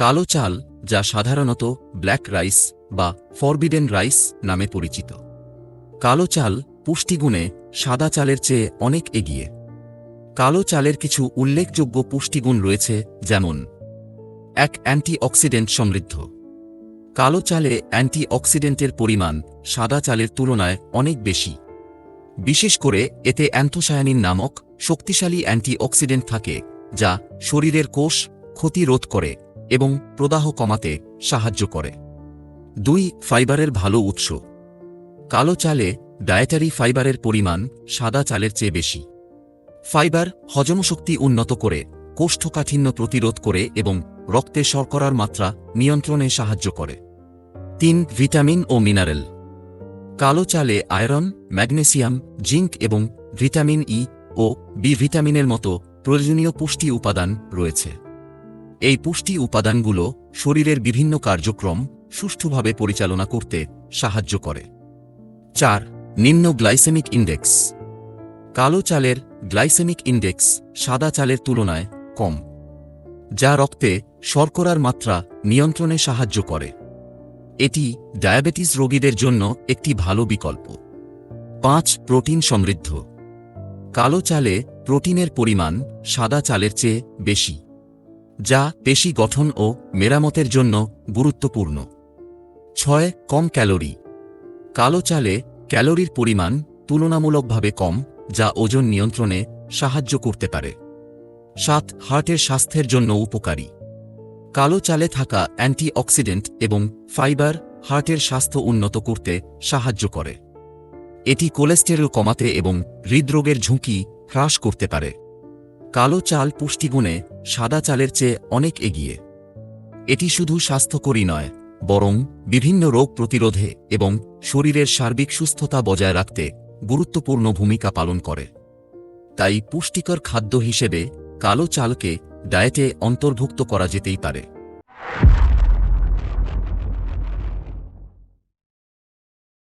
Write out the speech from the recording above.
কালো চাল, যা সাধারণত ব্ল্যাক রাইস বা ফরবিডেন রাইস নামে পরিচিত। কালো চাল পুষ্টিগুণে সাদা চালের চেয়ে অনেক এগিয়ে। কালো চালের কিছু উল্লেখযোগ্য পুষ্টিগুণ রয়েছে, যেমন এক অ্যান্টিঅক্সিডেন্ট সমৃদ্ধ। কালো চালে অ্যান্টিঅক্সিডেন্টের পরিমাণ সাদা চালের তুলনায় অনেক বেশি। বিশেষ করে এতে অ্যান্থোসায়ানিন নামক শক্তিশালী অ্যান্টিঅক্সিডেন্ট থাকে, যা শরীরের কোষ ক্ষতি রোধ করে। এবং প্রদাহ কমাতে সাহায্য করে। দুই, ফাইবারের ভালো উৎস। কালো চালে ডায়েটারি ফাইবারের পরিমাণ সাদা চালের চেয়ে বেশি। ফাইবার হজমশক্তি উন্নত করে, কোষ্ঠকাঠিন্য প্রতিরোধ করে এবং রক্তে শর্করার মাত্রা নিয়ন্ত্রণে সাহায্য করে। তিন, ভিটামিন ও মিনারেল। কালো চালে আয়রন, ম্যাগনেসিয়াম, জিঙ্ক এবং ভিটামিন ই ও বি ভিটামিনের মতো প্রয়োজনীয় পুষ্টি উপাদান রয়েছে। এই পুষ্টি উপাদানগুলো শরীরের বিভিন্ন কার্যক্রম সুষ্ঠুভাবে পরিচালনা করতে সাহায্য করে। চার, নিম্ন গ্লাইসেমিক ইন্ডেক্স। কালো চালের গ্লাইসেমিক ইন্ডেক্স সাদা চালের তুলনায় কম, যা রক্তে শর্করার মাত্রা নিয়ন্ত্রণে সাহায্য করে। এটি ডায়াবেটিস রোগীদের জন্য একটি ভালো বিকল্প। পাঁচ, প্রোটিন সমৃদ্ধ। কালো চালে প্রোটিনের পরিমাণ সাদা চালের চেয়ে বেশি। যা পেশি গঠন ও মেরামতের জন্য গুরুত্বপূর্ণ। ছয়, কম ক্যালোরি। কালো চালে ক্যালোরির পরিমাণ তুলনামূলকভাবে কম, যা ওজন নিয়ন্ত্রণে সাহায্য করতে পারে। সাত, হার্টের স্বাস্থ্যের জন্য উপকারী। কালো চালে থাকা অ্যান্টিঅক্সিডেন্ট এবং ফাইবার হার্টের স্বাস্থ্য উন্নত করতে সাহায্য করে। এটি কোলেস্টেরল কমাতে এবং হৃদরোগের ঝুঁকি হ্রাস করতে পারে। কালো চাল পুষ্টিগুণে সাদা চালের চেয়ে অনেক এগিয়ে। এটি শুধু স্বাস্থ্যকরী নয়, বরং বিভিন্ন রোগ প্রতিরোধে এবং শরীরের সার্বিক সুস্থতা বজায় রাখতে গুরুত্বপূর্ণ ভূমিকা পালন করে। তাই পুষ্টিকর খাদ্য হিসেবে কালো চালকে ডায়েটে অন্তর্ভুক্ত করা যেতেই পারে।